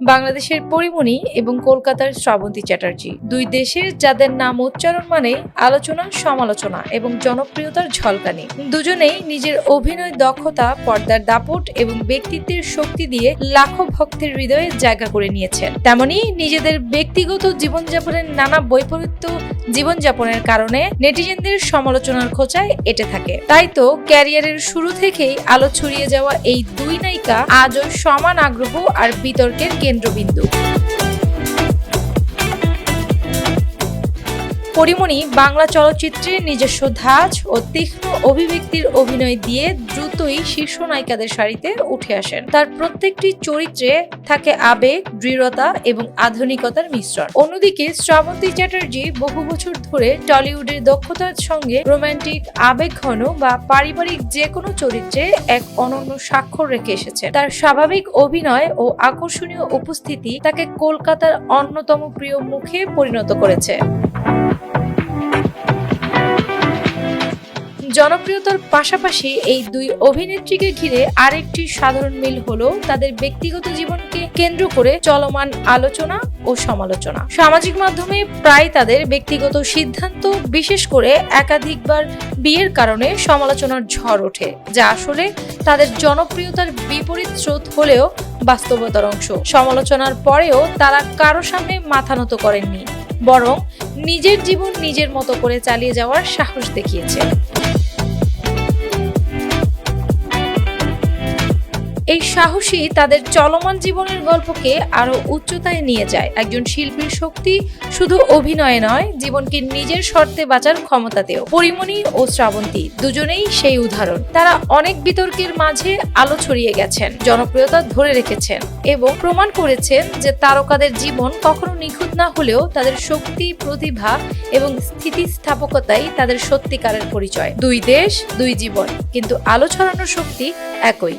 বাংলাদেশের পরিমণি এবং কলকাতার শ্রাবন্তী চ্যাটার্জি। দুই দেশের যাদের নাম উচ্চারণ মানে আলোচনা, সমালোচনা এবং জনপ্রিয়তার ঝলকানি। দুজনেই নিজের অভিনয় দক্ষতা, পর্দার দাপট এবং ব্যক্তিত্বের শক্তি দিয়ে লাখো ভক্তের হৃদয়ে জায়গা করে নিয়েছেন। তেমনি নিজেদের ব্যক্তিগত জীবনযাপনের নানা বৈপরীত্য জীবনযাপনের কারণে নেটিজেনদের সমালোচনার খোঁচায় এটে থাকে। তাই তো ক্যারিয়ারের শুরু থেকেই আলো ছড়িয়ে যাওয়া এই দুই নায়িকা আজও সমান আগ্রহ আর বিতর্কের কেন্দ্রবিন্দু। পরিমণি বাংলা চলচ্চিত্রে নিজস্ব ধাঁচ ও তীক্ষ্ণ অভিব্যক্তির অভিনয় দিয়ে দ্রুতই শীর্ষ নায়িকাদের সারিতে উঠে আসেন। তার প্রত্যেকটি চরিত্রে থাকে আবেগ, দৃঢ়তা এবং আধুনিকতার মিশ্রণ। অন্যদিকে শ্রাবন্তী চ্যাটার্জি বহু বছর ধরে টলিউডের দক্ষতার সঙ্গে রোমান্টিক আবেগ ঘন বা পারিবারিক যে কোনো চরিত্রে এক অনন্য স্বাক্ষর রেখে এসেছে তার স্বাভাবিক অভিনয় ও আকর্ষণীয় উপস্থিতি তাকে কলকাতার অন্যতম প্রিয় মুখে পরিণত করেছে। জনপ্রিয়তার পাশাপাশি এই দুই অভিনেত্রীকে ঘিরে আরেকটি সাধারণ মিল হলো তাদের ব্যক্তিগত জীবনকে কেন্দ্র করে চলমান আলোচনা ও সমালোচনা। সামাজিক মাধ্যমে প্রায় তাদের ব্যক্তিগত সিদ্ধান্ত, বিশেষ করে একাধিকবার বিয়ের কারণে সমালোচনার ঝড় ওঠে, যা আসলে তাদের জনপ্রিয়তার বিপরীত স্রোত হলেও বাস্তবতার অংশ। সমালোচনার পরেও তারা কারও সামনে মাথা নত করেননি। বরং নিজের জীবন নিজের মতো করে চালিয়ে যাওয়ার সাহস দেখিয়েছে। এই সাহসী তাদের চলমান জীবনের গল্পকে আরও উচ্চতায় নিয়ে যায়। একজন শিল্পীর শক্তি শুধু অভিনয়ে নয়, জীবনকে নিজের শর্তে বাঁচার ক্ষমতাতেও। পরিমণি ও শ্রাবন্তী দুজনেই সেই উদাহরণ। তারা অনেক বিতর্কের মাঝে আলো ছড়িয়ে গেছেন, জনপ্রিয়তা ধরে রেখেছেন এবং প্রমাণ করেছেন যে তারকাদের জীবন কখনো নিখুঁত না হলেও তাদের শক্তি, প্রতিভা এবং স্থিতিস্থাপকতাই তাদের সত্যিকারের পরিচয়। দুই দেশ, দুই জীবন, কিন্তু আলো ছড়ানোর শক্তি একই।